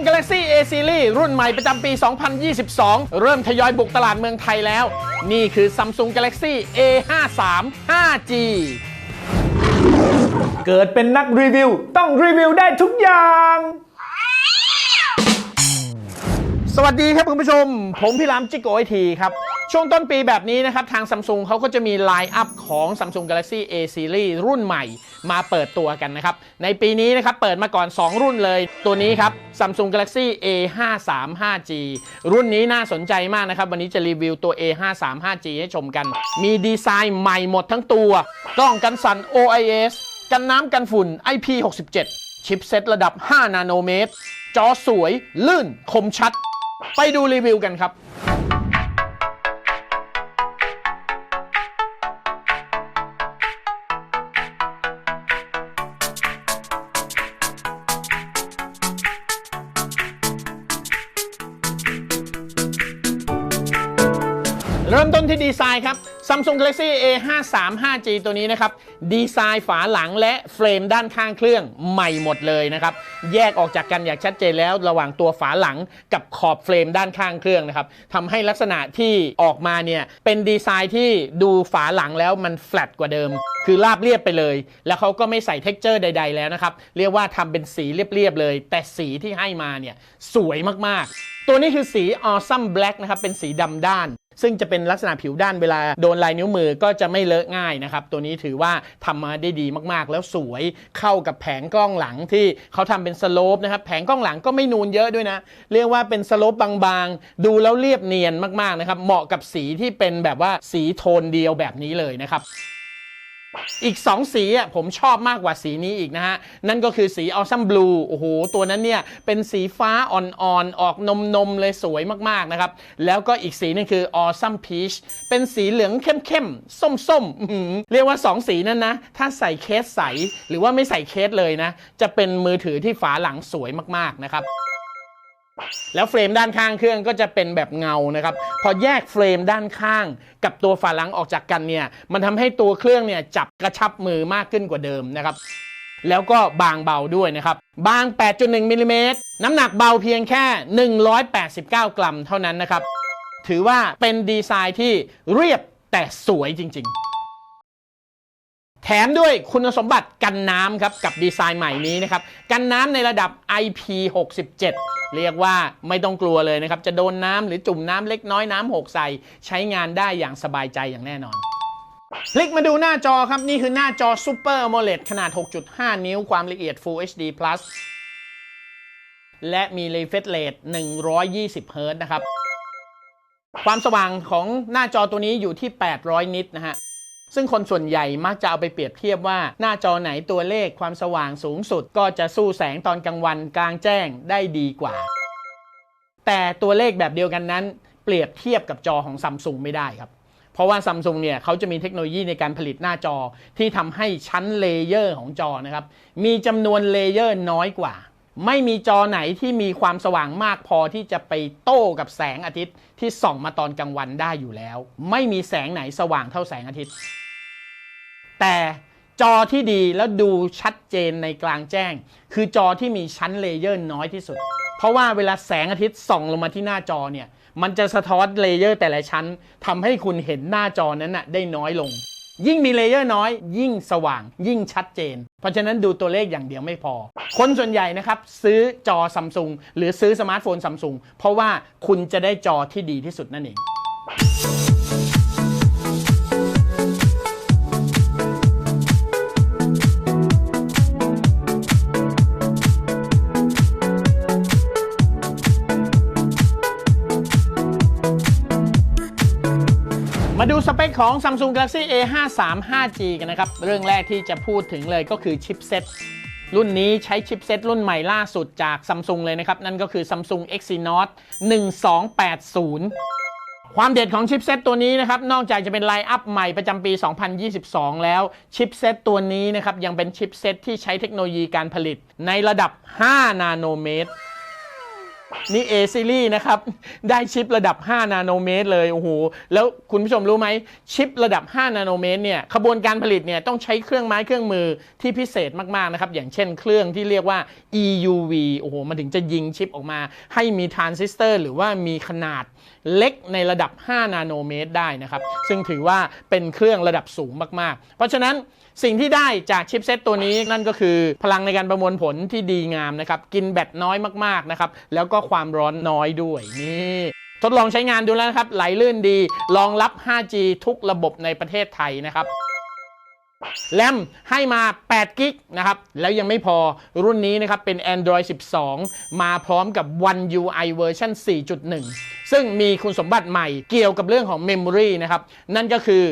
Samsung Galaxy A Series รุ่นใหม่ประจำปี 2022 เริ่มทยอยบุกตลาดเมืองไทยแล้ว นี่คือ Samsung Galaxy A53 5G เกิดเป็นนักรีวิว ต้องรีวิวได้ทุกอย่าง สวัสดีครับคุณผู้ชม ผมพี่รามจิโกไอทีครับ ช่วงต้นปีแบบนี้นะครับ ทาง Samsung เขาก็จะมีไลน์อัพของ Samsung Galaxy A Series รุ่นใหม่มาเปิดตัวกันนะครับ ในปีนี้นะครับ เปิดมาก่อน 2 รุ่นเลย ตัวนี้ครับ Samsung Galaxy A53 5G รุ่นนี้น่าสนใจมากนะครับ วันนี้จะรีวิวตัว A53 5G ให้ชมกัน มีดีไซน์ใหม่หมดทั้งตัว กล้องกันสั่น OIS กันน้ำกันฝุ่น IP67 ชิปเซ็ตระดับ 5 นาโนเมตร จอสวย ลื่น คมชัด ไปดูรีวิวกันครับ ที่ดีไซน์ครับ Samsung Galaxy A53 5G ตัวนี้นะครับ ดีไซน์ฝาหลังและเฟรมด้านข้างเครื่องใหม่หมดเลยนะครับ แยกออกจากกันอย่างชัดเจนแล้วระหว่างตัวฝาหลังกับขอบเฟรมด้านข้างเครื่องนะครับทำให้ลักษณะที่ออกมาเนี่ย เป็นดีไซน์ที่ดูฝาหลังแล้วมันแฟลตกว่าเดิม คือราบเรียบไปเลย แล้วเขาก็ไม่ใส่เท็กเจอร์ใด ๆ แล้วนะครับ เรียกว่าทำเป็นสีเรียบๆเลย แต่สีที่ให้มาเนี่ยสวยมากๆ ตัวนี้คือสี Awesome Black นะครับเป็นสีดำด้าน ซึ่งจะเป็นลักษณะผิวด้านเวลาโดนลายนิ้วมือก็จะไม่เลอะง่ายนะครับ ตัวนี้ถือว่าทำมาได้ดีมากๆ แล้วสวยเข้ากับแผงกล้องหลังที่เขาทำเป็นสโลปนะครับแผงกล้องหลังก็ไม่นูนเยอะด้วยนะ เรียกว่าเป็นสโลปบางๆ ดูแล้วเรียบเนียนมากๆนะครับเหมาะกับสีที่เป็นแบบว่าสีโทนเดียวแบบนี้เลยนะครับ อีก 2 สีอะผมชอบมากกว่าสีนี้อีกนะฮะ นั่นก็คือสี Awesome Blue โอ้โห ตัวนั้นเนี่ย เป็นสีฟ้าอ่อนๆ ออกนมๆเลยสวยมากๆนะครับ แล้วก็อีกสีนึงคือ Awesome Peach เป็นสีเหลืองเข้มๆ ส้มๆ เรียกว่า 2 สีนั้นนะ ถ้าใส่เคสใส หรือว่าไม่ใส่เคสเลยนะ จะเป็นมือถือที่ฝาหลังสวยมากๆนะครับ แล้วเฟรมด้านข้างเครื่องก็จะเป็นแบบเงานะครับ พอแยกเฟรมด้านข้างกับตัวฝาหลังออกจากกันเนี่ย มันทำให้ตัวเครื่องเนี่ยจับกระชับมือมากขึ้นกว่าเดิมนะครับ แล้วก็บางเบาด้วยนะครับ บาง 8.1มิลลิเมตรน้ำหนักเบาเพียงแค่ 189 กรัมเท่านั้นนะครับ ถือว่าเป็นดีไซน์ที่เรียบแต่สวยจริง ๆ แถมด้วยคุณสมบัติกันน้ำครับ กับดีไซน์ใหม่นี้นะครับ กันน้ำในระดับ IP67 เรียกว่าไม่ต้องกลัวเลยนะครับ จะโดนน้ำหรือจุ่มน้ำเล็กน้อยน้ำหกใส่ใช้งานได้อย่างสบายใจอย่างแน่นอนคลิกมาดูหน้าจอครับ นี่คือหน้าจอ Super AMOLED ขนาด 6.5 นิ้วความละเอียด Full HD Plus และมี refresh rate 120 Hz นะครับ ความสว่างของหน้าจอตัวนี้อยู่ที่ 800 นิตนะฮะ ซึ่งคนส่วนใหญ่มักจะเอาไปเปรียบเทียบว่าหน้าจอไหนตัวเลขความสว่างสูงสุด ก็จะสู้แสงตอนกลางวันกลางแจ้งได้ดีกว่า แต่ตัวเลขแบบเดียวกันนั้น เปรียบเทียบกับจอของซัมซุงไม่ได้ครับเพราะว่าซัมซุงเนี่ยเขาจะมีเทคโนโลยีในการผลิตหน้าจอที่ทำให้ชั้นเลเยอร์ของจอนะครับมีจำนวนเลเยอร์น้อยกว่า ไม่มีจอไหนที่มีความสว่างมากพอที่จะไปโต้กับแสงอาทิตย์ที่ส่องมาตอนกลางวันได้อยู่แล้ว ไม่มีแสงไหนสว่างเท่าแสงอาทิตย์ แต่จอที่ดีแล้วดูชัดเจนในกลางแจ้ง คือจอที่มีชั้นเลเยอร์น้อยที่สุด เพราะว่าเวลาแสงอาทิตย์ส่องลงมาที่หน้าจอเนี่ย มันจะสะท้อนเลเยอร์แต่ละชั้นทำให้คุณเห็นหน้าจอนั้นน่ะได้น้อยลง ยิ่งมีเลเยอร์น้อย ยิ่งสว่าง ยิ่งชัดเจน เพราะฉะนั้นดูตัวเลขอย่างเดียวไม่พอ คนส่วนใหญ่นะครับ ซื้อจอซัมซุงหรือซื้อสมาร์ทโฟนซัมซุงเพราะว่าคุณจะได้จอที่ดีที่สุดนั่นเอง ปคของ Samsung Galaxy A53 5G กันนะครับ เรื่องแรกที่จะพูดถึงเลยก็คือชิปเซ็ตรุ่นนี้ใช้ชิปเซ็ตรุ่นใหม่ล่าสุดจาก Samsung เลยนะครับ นั่นก็คือ Samsung Exynos 1280ความเด็ดของชิปเซ็ตตัวนี้นะครับ นอกจากจะเป็นไลน์อัพใหม่ประจำปี 2022 แล้วชิปเซ็ตตัวนี้นะครับ ยังเป็นชิปเซ็ตที่ใช้เทคโนโลยีการผลิตในระดับ 5 นาโนเมตร นี่ A series นะครับ ได้ชิประดับ 5 นาโนเมตรเลยโอ้โหแล้วคุณผู้ชมรู้ไหมชิประดับ 5 นาโนเมตรเนี่ยขบวนการผลิตเนี่ยต้องใช้เครื่องไม้เครื่องมือที่พิเศษมาก ๆ นะครับ อย่างเช่นเครื่องที่เรียกว่า EUV โอ้โหมันถึงจะยิงชิปออกมา ให้มีทรานซิสเตอร์หรือว่ามีขนาดเล็กในระดับ 5 นาโนเมตรได้นะครับ ซึ่งถือว่าเป็นเครื่องระดับสูงมาก ๆ เพราะฉะนั้น สิ่งที่ได้จากชิปเซตตัวนี้นั่นก็คือพลังในการประมวลผลที่ดีงามนะครับ กินแบตน้อยมากๆนะครับแล้วก็ความร้อนน้อยด้วยนี่ทดลองใช้งานดูแล้วนะครับ ไหลลื่นดีรองรับ 5G ทุกระบบในประเทศไทยนะครับแรมให้มา 8 กิกนะครับ แล้วยังไม่พอรุ่นนี้นะครับ เป็น Android 12 มาพร้อมกับ One UI เวอร์ชัน4.1 ซึ่งมีคุณสมบัติใหม่เกี่ยวกับเรื่องของ Memory นะครับ นั่นก็คือ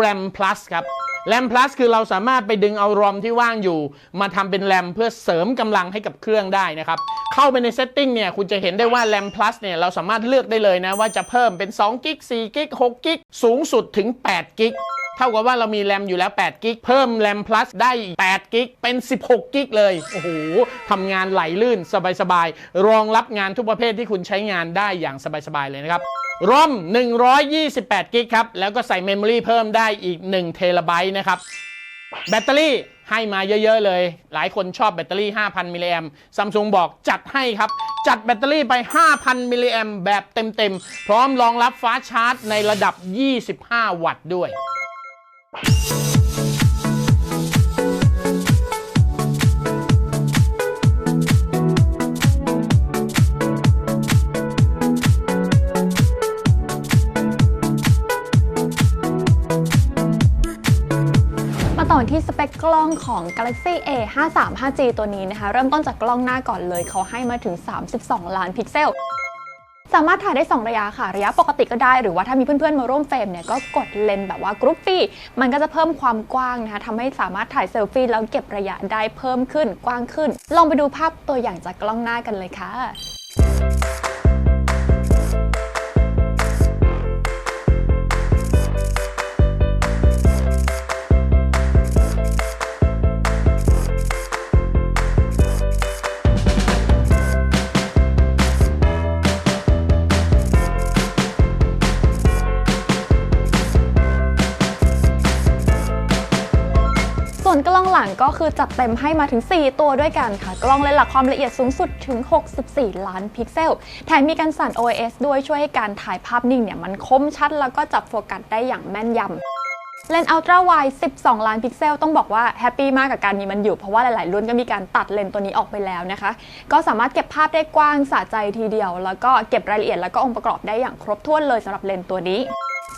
RAM Plus ครับ RAM Plus คือเราสามารถไปดึงเอา ROM ที่ว่างอยู่ มาทำเป็น RAM เพื่อเสริมกำลังให้กับเครื่องได้นะครับ เข้าไปใน Setting เนี่ย คุณจะเห็นได้ว่า RAM Plus เนี่ยเราสามารถเลือกได้เลยนะ ว่าจะเพิ่มเป็น2กิก4กิก6กิกสูงสุดถึง8กิกเท่ากับว่าเรามีแรมอยู่แล้ว8กิกเพิ่มแรม plus ได้อีก8กิกเป็น 16กิกเลย โอ้โหทำงานไหลลื่นสบายๆ รองรับงานทุกประเภทที่คุณใช้งานได้อย่างสบายๆเลยนะครับ รอม 128 กิกครับ แล้วก็ใส่เมมโมรีเพิ่มได้อีก1เทราไบต์นะครับ แบตเตอรี่ให้มาเยอะๆเลย หลายคนชอบแบตเตอรี่ 5,000 มิลลิแอมซัมซุงบอกจัดให้ครับ จัดแบตเตอรี่ไป 5,000 มิลลิแอมแบบเต็มๆ พร้อมรองรับฟ้าชาร์จในระดับ 25 วัตต์ด้วย ก่อที่สเปคกล้องของ Galaxy A 5 3 5G ตัวนี้นะคะ เริ่มต้นจากกล้องหน้าก่อนเลยเขาให้มาถึง 32 ล้านพิกเซลสามารถถ่ายได้ 2 ระยะค่ะ ระยะปกติก็ได้ หรือว่าถ้ามีเพื่อนๆมาร่วมเฟรมเนี่ยก็กดเลนส์แบบว่ากรุ๊ปฟี่ มันก็จะเพิ่มความกว้างนะคะทำให้สามารถถ่ายเซลฟี่แล้วเก็บระยะได้เพิ่มขึ้นกว้างขึ้น ลองไปดูภาพตัวอย่างจากกล้องหน้ากันเลยค่ะ ก็คือจัดเต็มให้มาถึง 4 ตัวด้วยกันค่ะ กล้องเลนส์หลักความละเอียดสูงสุดถึง 64 ล้านพิกเซล แถมมีการสั่น OIS ด้วยช่วยให้การถ่ายภาพนิ่งเนี่ยมันคมชัดแล้วก็จับโฟกัสได้อย่างแม่นยำเลนส์อัลตร้าไวด์12 ล้านพิกเซล ต้องบอกว่าแฮปปี้มากกับการมีมันอยู่ เพราะว่าหลาย ๆ รุ่นก็มีการตัดเลนส์ตัวนี้ออกไปแล้วนะคะ ก็สามารถเก็บภาพได้กว้างสะใจทีเดียว แล้วก็เก็บรายละเอียดแล้วก็องค์ประกอบได้อย่างครบถ้วนเลยสำหรับเลนส์ตัวนี้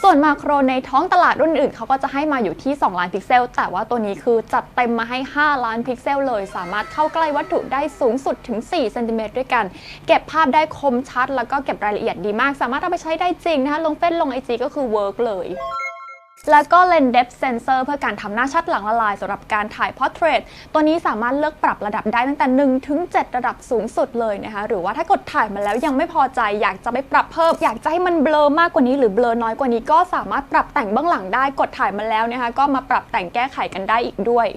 ส่วนมาโครในท้องตลาดรุ่นอื่นเขาก็จะให้มาอยู่ที่ 2 ล้านพิกเซล แต่ว่าตัวนี้คือจัดเต็มมาให้ 5 ล้านพิกเซลเลย สามารถเข้าใกล้วัตถุได้สูงสุดถึง4เซนติเมตรด้วยกัน เก็บภาพได้คมชัด แล้วก็เก็บรายละเอียดดีมาก สามารถเอาไปใช้ได้จริงนะคะลงเฟซลงไอจีก็คือเวิร์กเลย แล้วก็เลนส์ depth sensor เพื่อการทำหน้าชัดหลังละลายสำหรับการถ่าย portrait ตัวนี้สามารถเลือกปรับระดับได้ตั้งแต่1ถึง7ระดับสูงสุดเลยนะคะ หรือว่าถ้ากดถ่ายมาแล้วยังไม่พอใจอยากจะไปปรับเพิ่ม อยากจะให้มันเบลอมากกว่านี้หรือเบลอน้อยกว่านี้ก็สามารถปรับแต่งเบื้องหลังได้กดถ่ายมาแล้วนะคะก็มาปรับแต่งแก้ไขกันได้อีกด้วย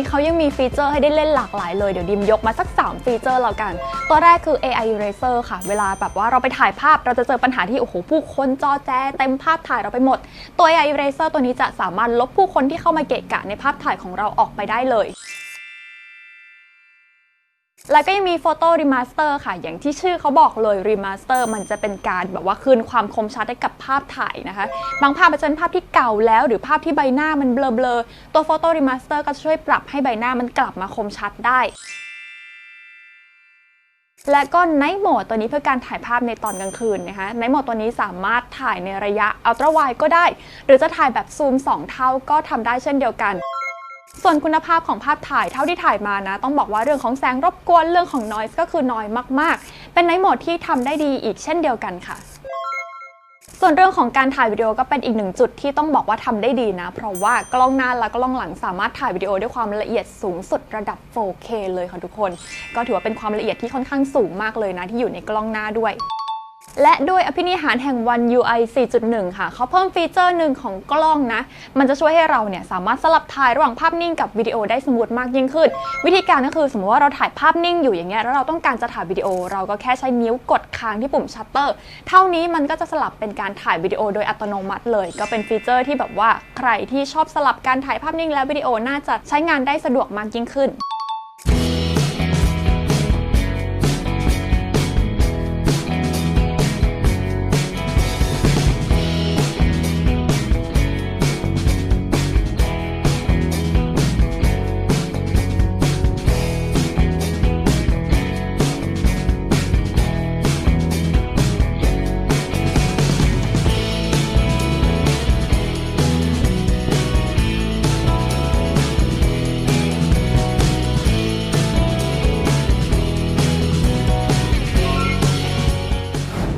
นี้เขายังมีฟีเจอร์ให้ได้เล่นหลากหลายเลยเดี๋ยวดิมยกมาสัก 3 ฟีเจอร์แล้วกัน ตัวแรกคือ AI Eraser ค่ะ เวลาแบบว่าเราไปถ่ายภาพเราจะเจอปัญหาที่โอ้โหผู้คนจอแจเต็มภาพถ่ายเราไปหมด ตัว AI Eraser ตัวนี้จะสามารถลบผู้คนที่เข้ามาเกะกะในภาพถ่ายของเราออกไปได้เลย แล้วก็ยังมี Photo Remaster ค่ะ อย่างที่ชื่อเขาบอกเลย Remaster มันจะเป็นการแบบว่าคืนความคมชัดให้กับภาพถ่ายนะคะ บางภาพอาจจะเป็นภาพที่เก่าแล้ว หรือภาพที่ใบหน้ามันเบลอๆ ตัว Photo Remaster ก็จะช่วยปรับให้ใบหน้ามันกลับมาคมชัดได้และก็ Night Mode ตัวนี้เพื่อการถ่ายภาพในตอนกลางคืนนะคะ Night Mode ตัวนี้สามารถถ่ายในระยะ Ultra Wide ก็ได้ หรือจะถ่ายแบบซูม 2 เท่าก็ทำได้เช่นเดียวกัน ส่วนคุณภาพของภาพถ่ายเท่าที่ถ่ายมานะ ต้องบอกว่าเรื่องของแสงรบกวนเรื่องของ noise ก็คือ น้อยมาก ๆ เป็นในโหมดที่ทำได้ดีอีกเช่นเดียวกันค่ะส่วนเรื่องของการถ่ายวิดีโอก็เป็นอีกหนึ่งจุดที่ต้องบอกว่าทำได้ดีนะ เพราะว่ากล้องหน้าและกล้องหลังสามารถถ่ายวิดีโอด้วยความละเอียดสูงสุดระดับ 4K เลยค่ะทุกคน ก็ถือว่าเป็นความละเอียดที่ค่อนข้างสูงมากเลยนะที่อยู่ในกล้องหน้าด้วย และด้วยอภินิหารแห่ง One UI 4.1 ค่ะ เขาเพิ่มฟีเจอร์หนึ่งของกล้องนะ มันจะช่วยให้เราเนี่ยสามารถสลับถ่ายระหว่างภาพนิ่งกับวิดีโอได้สมูทมากยิ่งขึ้น วิธีการก็คือสมมติว่าเราถ่ายภาพนิ่งอยู่อย่างเงี้ย แล้วเราต้องการจะถ่ายวิดีโอ เราก็แค่ใช้นิ้วกดค้างที่ปุ่มชัตเตอร์ เท่านี้มันก็จะสลับเป็นการถ่ายวิดีโอโดยอัตโนมัติเลย ก็เป็นฟีเจอร์ที่แบบว่าใครที่ชอบสลับการถ่ายภาพนิ่งและวิดีโอน่าจะใช้งานได้สะดวกมากยิ่งขึ้น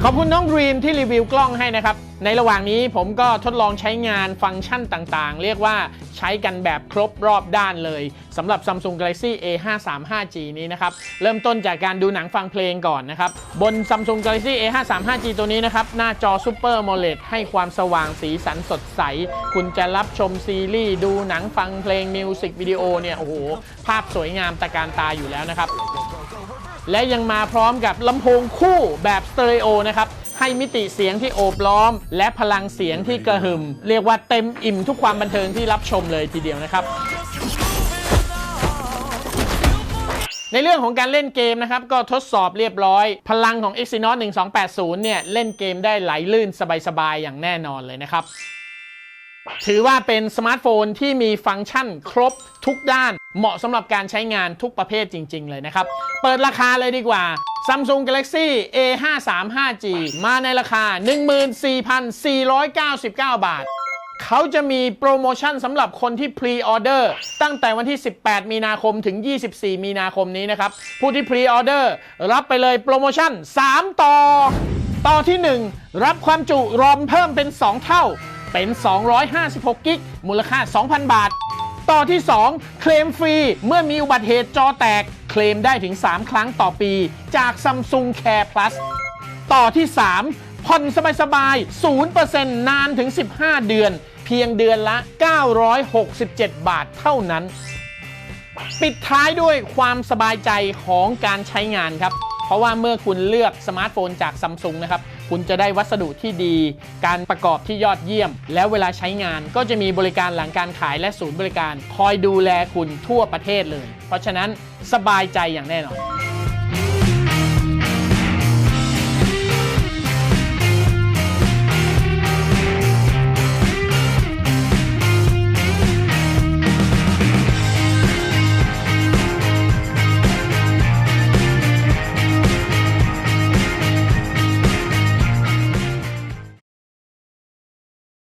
ขอบคุณน้องดรีมที่รีวิวกล้องให้นะครับ ในระหว่างนี้ผมก็ทดลองใช้งานฟังก์ชันต่างๆ เรียกว่าใช้กันแบบครบรอบด้านเลยสำหรับ Samsung Galaxy A535G นี้นะครับ เริ่มต้นจากการดูหนังฟังเพลงก่อนนะครับ บน Samsung Galaxy A535G ตัวนี้นะครับ หน้าจอ Super AMOLED ให้ความสว่างสีสันสดใส คุณจะรับชมซีรีส์ดูหนังฟังเพลงมิวสิกวิดีโอเนี่ยโอ้โหภาพสวยงามตะการตาอยู่แล้วนะครับ และยังมาพร้อมกับลำโพงคู่แบบสเตอริโอนะครับให้มิติเสียงที่โอบล้อม และพลังเสียงที่กระหึ่ม เรียกว่าเต็มอิ่มทุกความบันเทิงที่รับชมเลยทีเดียวนะครับในเรื่องของการเล่นเกมนะครับ ก็ทดสอบเรียบร้อย พลังของ Exynos 1280 เนี่ย เล่นเกมได้ไหลลื่นสบายๆ อย่างแน่นอนเลยนะครับ ถือว่าเป็นสมาร์ทโฟนที่มีฟังก์ชันครบทุกด้าน เหมาะสำหรับการใช้งานทุกประเภทจริง ๆ เลยนะครับ เปิดราคาเลยดีกว่า Samsung Galaxy A535G มาในราคา 14,499 บาท เขาจะมีโปรโมชั่นสำหรับคนที่พรีออเดอร์ตั้งแต่วันที่ 18 มีนาคมถึง 24 มีนาคมนี้นะครับ ผู้ที่พรีออเดอร์รับไปเลยโปรโมชั่น 3 ต่อ ต่อที่ 1 รับความจุรอมเพิ่มเป็น 2 เท่า เป็น 256 กิก มูลค่า 2,000 บาท ต่อที่ 2 เคลมฟรี เมื่อมีอุบัติเหตุจอแตก เคลมได้ถึง 3 ครั้งต่อปี จาก Samsung Care Plus ต่อที่ 3 ผ่อนสบายๆ 0%นานถึง 15 เดือน เพียงเดือนละ 967 บาทเท่านั้น ปิดท้ายด้วยความสบายใจของการใช้งานครับ เพราะว่าเมื่อคุณเลือกสมาร์ทโฟนจากซัมซุงนะครับ คุณจะได้วัสดุที่ดี การประกอบที่ยอดเยี่ยม แล้วเวลาใช้งานก็จะมีบริการหลังการขายและศูนย์บริการ คอยดูแลคุณทั่วประเทศเลย เพราะฉะนั้นสบายใจอย่างแน่นอน